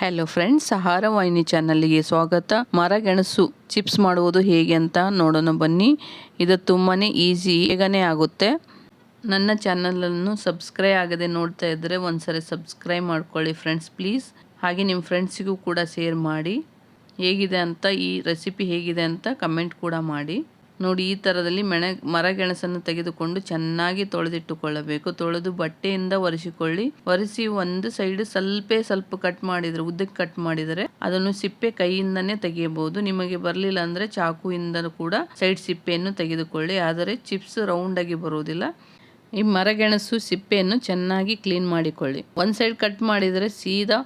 Hello friends ಆಹಾರ ವಾಹಿನಿ ಚಾನಲ್ಗೆ ಸ್ವಾಗತ. ಮರಗೆಣಸು ಚಿಪ್ಸ್ ಮಾಡುವುದು ಹೇಗೆ ಅಂತ ನೋಡೋಣ ಬನ್ನಿ. ಇದು ತುಂಬಾ ಈಸಿ ಬೇಗನೆ ಆಗುತ್ತೆ. ನನ್ನ ಚಾನಲನ್ನು ಸಬ್ಸ್ಕ್ರೈಬ್ ಆಗದೆ ನೋಡ್ತಾ ಇದ್ದರೆ ಒಂದ್ಸರಿ ಸಬ್ಸ್ಕ್ರೈಬ್ ಮಾಡ್ಕೊಳ್ಳಿ ಫ್ರೆಂಡ್ಸ್ ಪ್ಲೀಸ್ ಹಾಗೆ ನಿಮ್ಮ ಫ್ರೆಂಡ್ಸಿಗೂ ಕೂಡ ಶೇರ್ ಮಾಡಿ. ಹೇಗಿದೆ ಅಂತ ಈ ರೆಸಿಪಿ ಹೇಗಿದೆ ಅಂತ ಕಮೆಂಟ್ ಕೂಡ ಮಾಡಿ. ನೋಡಿ, ಈ ಥರದಲ್ಲಿ ಮೆಣೆ ಮರಗೆಣಸನ್ನು ತೆಗೆದುಕೊಂಡು ಚೆನ್ನಾಗಿ ತೊಳೆದಿಟ್ಟುಕೊಳ್ಳಬೇಕು. ತೊಳೆದು ಬಟ್ಟೆಯಿಂದ ಒರೆಸಿಕೊಳ್ಳಿ. ಒರೆಸಿ ಒಂದು ಸೈಡ್ ಸ್ವಲ್ಪ ಸ್ವಲ್ಪ ಕಟ್ ಮಾಡಿದರೆ, ಉದ್ದಕ್ಕೆ ಕಟ್ ಮಾಡಿದರೆ ಅದನ್ನು ಸಿಪ್ಪೆ ಕೈಯಿಂದನೇ ತೆಗೆಯಬಹುದು. ನಿಮಗೆ ಬರಲಿಲ್ಲ ಅಂದರೆ ಚಾಕುವಿಂದ ಕೂಡ ಸೈಡ್ ಸಿಪ್ಪೆಯನ್ನು ತೆಗೆದುಕೊಳ್ಳಿ. ಆದರೆ ಚಿಪ್ಸ್ ರೌಂಡ್ ಆಗಿ ಬರುವುದಿಲ್ಲ. ಈ ಮರಗೆಣಸು ಸಿಪ್ಪೆಯನ್ನು ಚೆನ್ನಾಗಿ ಕ್ಲೀನ್ ಮಾಡಿಕೊಳ್ಳಿ. ಒಂದು ಸೈಡ್ ಕಟ್ ಮಾಡಿದರೆ ಸೀದಾ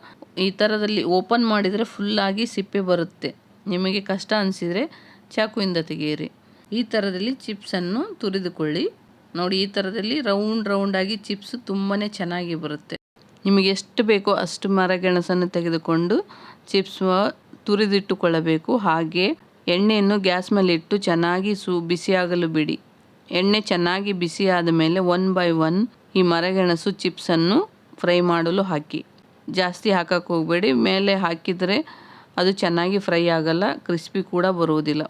ಈ ಥರದಲ್ಲಿ ಓಪನ್ ಮಾಡಿದರೆ ಫುಲ್ಲಾಗಿ ಸಿಪ್ಪೆ ಬರುತ್ತೆ. ನಿಮಗೆ ಕಷ್ಟ ಅನಿಸಿದರೆ ಚಾಕುವಿಂದ ತೆಗೆಯಿರಿ. ಈ ಥರದಲ್ಲಿ ಚಿಪ್ಸನ್ನು ತುರಿದುಕೊಳ್ಳಿ. ನೋಡಿ, ಈ ಥರದಲ್ಲಿ ರೌಂಡ್ ರೌಂಡಾಗಿ ಚಿಪ್ಸ್ ತುಂಬಾ ಚೆನ್ನಾಗಿ ಬರುತ್ತೆ. ನಿಮಗೆ ಎಷ್ಟು ಬೇಕೋ ಅಷ್ಟು ಮರಗೆಣಸನ್ನು ತೆಗೆದುಕೊಂಡು ಚಿಪ್ಸ್ ತುರಿದಿಟ್ಟುಕೊಳ್ಳಬೇಕು. ಹಾಗೆ ಎಣ್ಣೆಯನ್ನು ಗ್ಯಾಸ್ ಮೇಲೆ ಇಟ್ಟು ಚೆನ್ನಾಗಿ ಸು, ಬಿಸಿಯಾಗಲು ಬಿಡಿ. ಎಣ್ಣೆ ಚೆನ್ನಾಗಿ ಬಿಸಿಯಾದ ಮೇಲೆ ಒನ್ ಬೈ ಒನ್ ಈ ಮರಗೆಣಸು ಚಿಪ್ಸನ್ನು ಫ್ರೈ ಮಾಡಲು ಹಾಕಿ. ಜಾಸ್ತಿ ಹಾಕಕ್ಕೆ ಹೋಗಬೇಡಿ. ಮೇಲೆ ಹಾಕಿದರೆ ಅದು ಚೆನ್ನಾಗಿ ಫ್ರೈ ಆಗಲ್ಲ, ಕ್ರಿಸ್ಪಿ ಕೂಡ ಬರುವುದಿಲ್ಲ.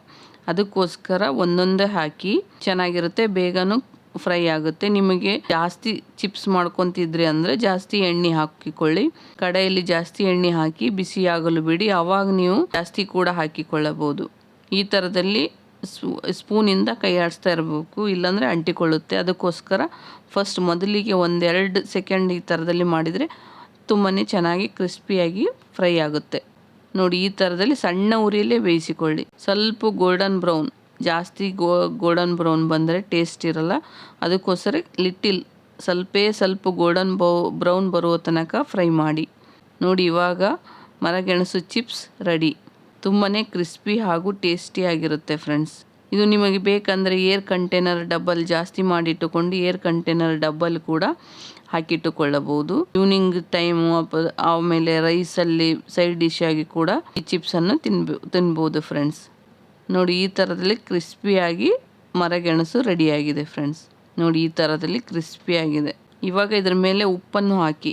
ಅದಕ್ಕೋಸ್ಕರ ಒಂದೊಂದೇ ಹಾಕಿ ಚೆನ್ನಾಗಿರುತ್ತೆ, ಬೇಗನೂ ಫ್ರೈ ಆಗುತ್ತೆ. ನಿಮಗೆ ಜಾಸ್ತಿ ಚಿಪ್ಸ್ ಮಾಡ್ಕೊತಿದ್ರಿ ಅಂದರೆ ಜಾಸ್ತಿ ಎಣ್ಣೆ ಹಾಕಿಕೊಳ್ಳಿ. ಕಡೆಯಲ್ಲಿ ಜಾಸ್ತಿ ಎಣ್ಣೆ ಹಾಕಿ ಬಿಸಿಯಾಗಲು ಬಿಡಿ. ಆವಾಗ ನೀವು ಜಾಸ್ತಿ ಕೂಡ ಹಾಕಿಕೊಳ್ಳಬಹುದು. ಈ ಥರದಲ್ಲಿ ಸ್ಪೂನಿಂದ ಕೈ ಆಡಿಸ್ತಾ ಇರಬೇಕು, ಇಲ್ಲಾಂದರೆ ಅಂಟಿಕೊಳ್ಳುತ್ತೆ. ಅದಕ್ಕೋಸ್ಕರ ಫಸ್ಟ್ ಮೊದಲಿಗೆ ಒಂದೆರಡು ಸೆಕೆಂಡ್ ಈ ಥರದಲ್ಲಿ ಮಾಡಿದರೆ ತುಂಬಾ ಚೆನ್ನಾಗಿ ಕ್ರಿಸ್ಪಿಯಾಗಿ ಫ್ರೈ ಆಗುತ್ತೆ. ನೋಡಿ, ಈ ಥರದಲ್ಲಿ ಸಣ್ಣ ಉರಿಯಲ್ಲೇ ಬೇಯಿಸಿಕೊಳ್ಳಿ. ಸ್ವಲ್ಪ ಗೋಲ್ಡನ್ ಬ್ರೌನ್ ಜಾಸ್ತಿ ಗೋ ಗೋಲ್ಡನ್ ಬ್ರೌನ್ ಬಂದರೆ ಟೇಸ್ಟ್ ಇರಲ್ಲ. ಅದಕ್ಕೋಸ್ಕರ ಲಿಟ್ಟಿಲ್ ಸ್ವಲ್ಪೇ, ಸ್ವಲ್ಪ ಗೋಲ್ಡನ್ ಬೌ ಬ್ರೌನ್ ಬರುವ ತನಕ ಫ್ರೈ ಮಾಡಿ. ನೋಡಿ, ಇವಾಗ ಮರಗೆಣಸು ಚಿಪ್ಸ್ ರೆಡಿ ತುಂಬಾ ಕ್ರಿಸ್ಪಿ ಹಾಗೂ ಟೇಸ್ಟಿಯಾಗಿರುತ್ತೆ ಫ್ರೆಂಡ್ಸ್ ಇದು ನಿಮಗೆ ಬೇಕಂದರೆ ಏರ್ ಕಂಟೈನರ್ ಡಬ್ಬಲ್ ಜಾಸ್ತಿ ಮಾಡಿಟ್ಟುಕೊಂಡು ಏರ್ ಕಂಟೈನರ್ ಡಬ್ಬಲ್ ಕೂಡ ಹಾಕಿಟ್ಟುಕೊಳ್ಳಬಹುದು. ಈವ್ನಿಂಗ್ ಟೈಮ್ ಆಮೇಲೆ ರೈಸ್ ಅಲ್ಲಿ ಸೈಡ್ ಡಿಶ್ ಆಗಿ ಕೂಡ ಈ ಚಿಪ್ಸನ್ನು ತಿನ್ಬೋ ತಿನ್ಬಹುದು ಫ್ರೆಂಡ್ಸ್ ನೋಡಿ ಈ ಥರದಲ್ಲಿ ಕ್ರಿಸ್ಪಿಯಾಗಿ ಮರಗೆಣಸು ರೆಡಿಯಾಗಿದೆ ಫ್ರೆಂಡ್ಸ್ ನೋಡಿ ಈ ಥರದಲ್ಲಿ ಕ್ರಿಸ್ಪಿಯಾಗಿದೆ ಇವಾಗ ಇದರ ಮೇಲೆ ಉಪ್ಪನ್ನು ಹಾಕಿ,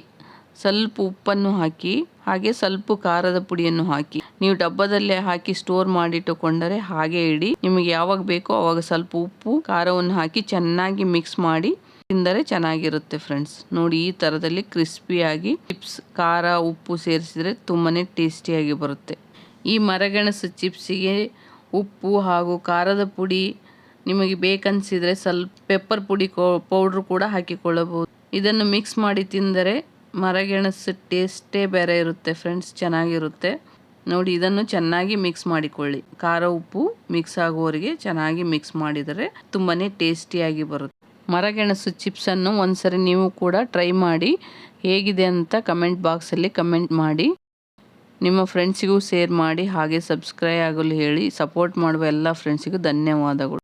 ಸ್ವಲ್ಪ ಉಪ್ಪನ್ನು ಹಾಕಿ, ಹಾಗೆ ಸ್ವಲ್ಪ ಖಾರದ ಪುಡಿಯನ್ನು ಹಾಕಿ. ನೀವು ಡಬ್ಬದಲ್ಲೇ ಹಾಕಿ ಸ್ಟೋರ್ ಮಾಡಿಟ್ಟುಕೊಂಡರೆ ಹಾಗೆ ಇಡಿ. ನಿಮಗೆ ಯಾವಾಗ ಬೇಕೋ ಅವಾಗ ಸ್ವಲ್ಪ ಉಪ್ಪು, ಖಾರವನ್ನು ಹಾಕಿ ಚೆನ್ನಾಗಿ ಮಿಕ್ಸ್ ಮಾಡಿ ತಿಂದರೆ ಚೆನ್ನಾಗಿರುತ್ತೆ ಫ್ರೆಂಡ್ಸ್. ನೋಡಿ, ಈ ಥರದಲ್ಲಿ ಕ್ರಿಸ್ಪಿಯಾಗಿ ಚಿಪ್ಸ್, ಖಾರ, ಉಪ್ಪು ಸೇರಿಸಿದರೆ ತುಂಬಾ ಟೇಸ್ಟಿಯಾಗಿ ಬರುತ್ತೆ. ಈ ಮರಗೆಣಸು ಚಿಪ್ಸಿಗೆ ಉಪ್ಪು ಹಾಗೂ ಖಾರದ ಪುಡಿ ನಿಮಗೆ ಬೇಕನ್ಸಿದ್ರೆ ಸ್ವಲ್ಪ ಪೆಪ್ಪರ್ ಪುಡಿ ಪೌಡರ್ ಕೂಡ ಹಾಕಿಕೊಳ್ಳಬಹುದು. ಇದನ್ನು ಮಿಕ್ಸ್ ಮಾಡಿ ತಿಂದರೆ ಮರಗೆಣಸು ಟೇಸ್ಟೇ ಬೇರೆ ಇರುತ್ತೆ ಫ್ರೆಂಡ್ಸ್, ಚೆನ್ನಾಗಿರುತ್ತೆ. ನೋಡಿ, ಇದನ್ನು ಚೆನ್ನಾಗಿ ಮಿಕ್ಸ್ ಮಾಡಿಕೊಳ್ಳಿ. ಖಾರ, ಉಪ್ಪು ಮಿಕ್ಸ್ ಆಗುವವರೆಗೆ ಚೆನ್ನಾಗಿ ಮಿಕ್ಸ್ ಮಾಡಿದರೆ ತುಂಬಾ ಟೇಸ್ಟಿಯಾಗಿ ಬರುತ್ತೆ. ಮರಗೆಣಸು ಚಿಪ್ಸನ್ನು ಒಂದ್ಸರಿ ನೀವು ಕೂಡ ಟ್ರೈ ಮಾಡಿ. ಹೇಗಿದೆ ಅಂತ ಕಮೆಂಟ್ ಬಾಕ್ಸಲ್ಲಿ ಕಮೆಂಟ್ ಮಾಡಿ. ನಿಮ್ಮ ಫ್ರೆಂಡ್ಸಿಗೂ ಶೇರ್ ಮಾಡಿ, ಹಾಗೆ ಸಬ್ಸ್ಕ್ರೈಬ್ ಆಗಲು ಹೇಳಿ, ಸಪೋರ್ಟ್ ಮಾಡುವ ಎಲ್ಲ ಫ್ರೆಂಡ್ಸಿಗೂ ಧನ್ಯವಾದಗಳು.